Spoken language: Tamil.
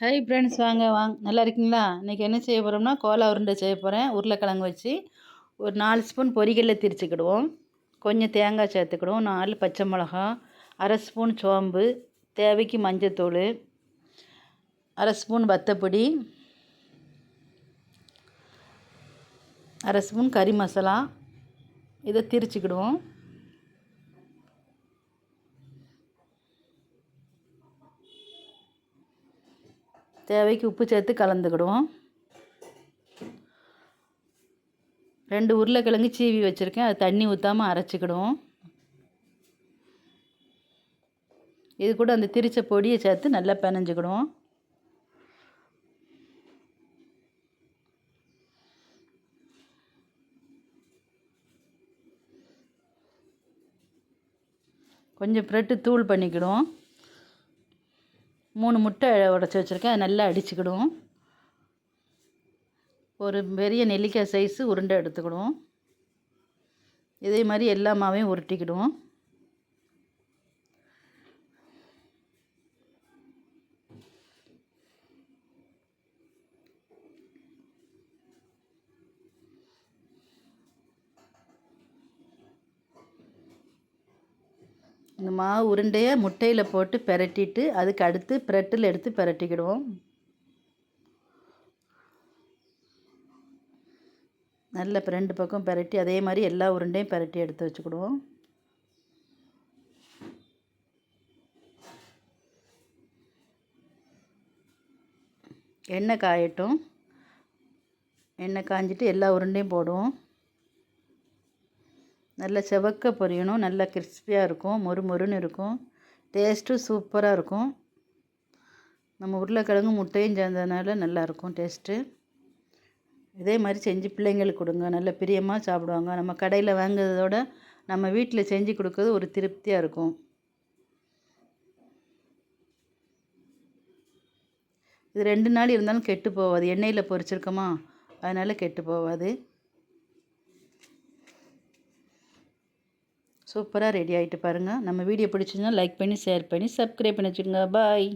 ஹை ஃப்ரெண்ட்ஸ் வாங்க வாங்க. நல்லா இருக்கீங்களா? இன்றைக்கி என்ன செய்ய போகிறோம்னா கோலா உருண்டை செய்ய போகிறேன் உருளைக்கிழங்கு வச்சு ஒரு நாலு ஸ்பூன் பொரிகளில் திரிச்சுக்கிடுவோம். கொஞ்சம் தேங்காய் சேர்த்துக்கிடுவோம். நாலு பச்சை மிளகா அரை ஸ்பூன் சோம்பு தேவைக்கு மஞ்சத்தூள் அரை ஸ்பூன் வத்தப்பொடி அரை ஸ்பூன் கறி மசாலா. இதை திரிச்சுக்கிடுவோம். தேவைக்கு உப்பு சேர்த்து கலந்துக்கிடுவோம். ரெண்டு உருளைக்கிழங்கு சீவி வச்சுருக்கேன். அது தண்ணி ஊற்றாமல் அரைச்சிக்கிடுவோம். இது கூட அந்த திரிச்ச பொடியை சேர்த்து நல்லா பிணைஞ்சிக்கிடுவோம். கொஞ்சம் ப்ரெட்டு தூள் பண்ணிக்கிடுவோம். மூணு முட்டை உடச்சி வச்சுருக்கேன். அதை நல்லா அடிச்சுக்கிடுவோம். ஒரு பெரிய நெல்லிக்காய் சைஸு உருண்டை எடுத்துக்கிடுவோம். இதே மாதிரி எல்லா மாவையும் உருட்டிக்கிடுவோம். இந்த மாவு உருண்டையை முட்டையில் போட்டு பெரட்டிட்டு அதுக்கு அடுத்து ப்ரெட்டில் எடுத்து பிரட்டிக்கிடுவோம். நல்ல ரெண்டு பக்கம் பிரட்டி அதே மாதிரி எல்லா உருண்டையும் பிரட்டி எடுத்து வச்சுக்கிடுவோம். எண்ணெய் காயட்டும். எண்ணெய் காஞ்சிட்டு எல்லா உருண்டையும் போடுவோம். நல்ல செவக்க பொரியணும் நல்லா கிறிஸ்பியாக இருக்கும் மொறு மொறுன்னு இருக்கும். டேஸ்ட்டும் சூப்பராக இருக்கும். நம்ம உருளைக்கிழங்கு முட்டையும் சேர்ந்ததுனால நல்லாயிருக்கும் டேஸ்ட்டு இதே மாதிரி செஞ்சு பிள்ளைங்களுக்கு கொடுங்க. நல்ல பிரியமாக சாப்பிடுவாங்க. நம்ம கடையில் வாங்குறதோட நம்ம வீட்டில் செஞ்சு கொடுக்குறது ஒரு திருப்தியாக இருக்கும். இது ரெண்டு நாள் இருந்தாலும் கெட்டு போகாது. எண்ணெயில் பொரிச்சிருக்கோமா? அதனால் கெட்டு போகாது. சூப்பராக ரெடி ஆகிட்டு பாருங்கள் நம்ம வீடியோ பிடிச்சிருந்தா லைக் பண்ணி ஷேர் பண்ணி சப்ஸ்கிரைப் பண்ணி வச்சுக்கோங்க பாய்